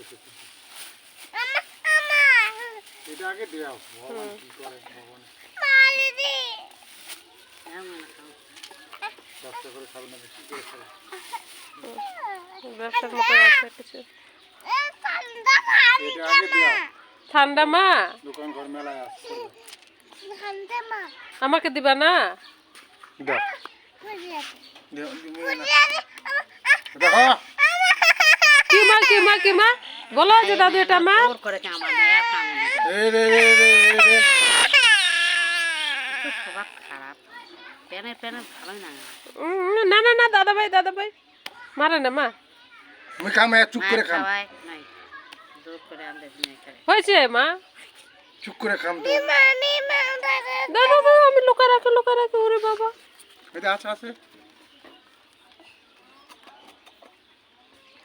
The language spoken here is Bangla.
বসেছে এটা আগে দেও ভগবান কি করে ভগবান। ব্যবসা করে খাবে না কি করে খাবে। ব্যবসার মতো আছে কিছু। এটা আগে দেও ঠান্ডা মা? দোকান ঘর মেলায় আসছে। আমাকে দিবা না? দেখো। কি মা। কি মা। কি মা বলো? যে দাদু এটা মা না। না না না দাদা ভাই দাদা ভাই মারে না মা। খাম এ চুপ করে খাম। খাওয়ায় নাই। জোর করে আনতে নিয়ে করে হয়েছে মা। চুপ করে খাম দাদা দাদা আমি লুকা রাখি লুকা রাখি ওরে বাবা। এটা আছে আছে।